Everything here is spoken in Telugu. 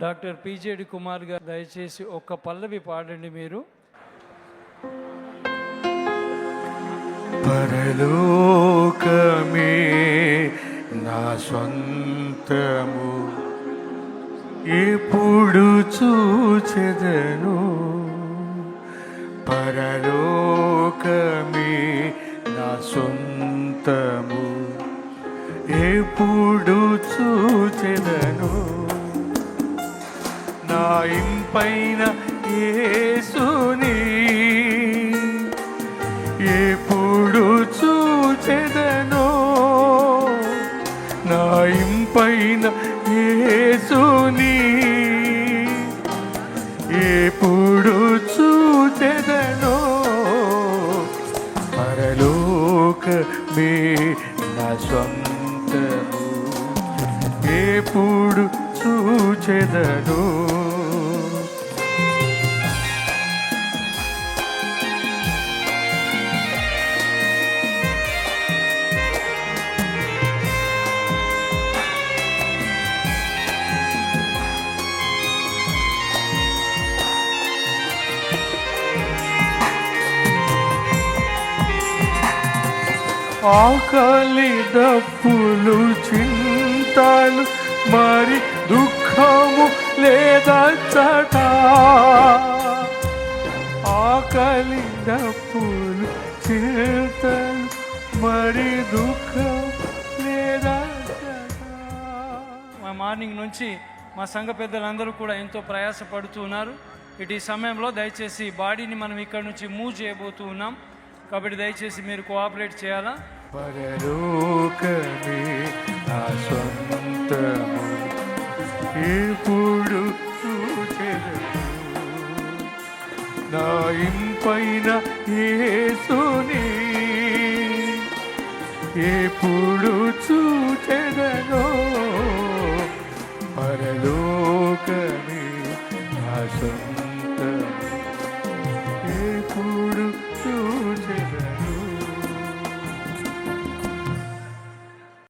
డాక్టర్ పిజేడి కుమార్ గారు దయచేసి ఒక్క పల్లవి పాడండి మీరు. పరలోకమే నా సొంతము ఎప్పుడు చూచెదను? పరలోకమే నా సొంతము ఎప్పుడు చూచెదను? నా ఇంపైన యేసుని. ఎప్పుడు చూచెదనో నా ఇంపైన యేసుని. ఎప్పుడు చూచెదనో పరలోకమే నా సొంతము ఎప్పుడు చూచెదను ఆకలి దప్పులు చింతలు మరి దుఃఖము లేదచ్చట. ఆకలి దప్పులు చింతలు మరి దుఃఖం లేదచ్చట. మా మార్నింగ్ నుంచి మా సంఘ పెద్దలందరూ కూడా ఎంతో ప్రయాసపడుతూ ఉన్నారు. ఇటు ఈ సమయంలో దయచేసి బాడీని మనం ఇక్కడ నుంచి మూవ్ చేయబోతూ ఉన్నాం. కాబట్టి దయచేసి మీరు కోఆపరేట్ చేయాలా? పరలోకమే నా సొంతము ఇప్పుడు నా ఇంపైన ఏసుని ఎప్పుడు చూచెదనో పరలోకమే నా సొంత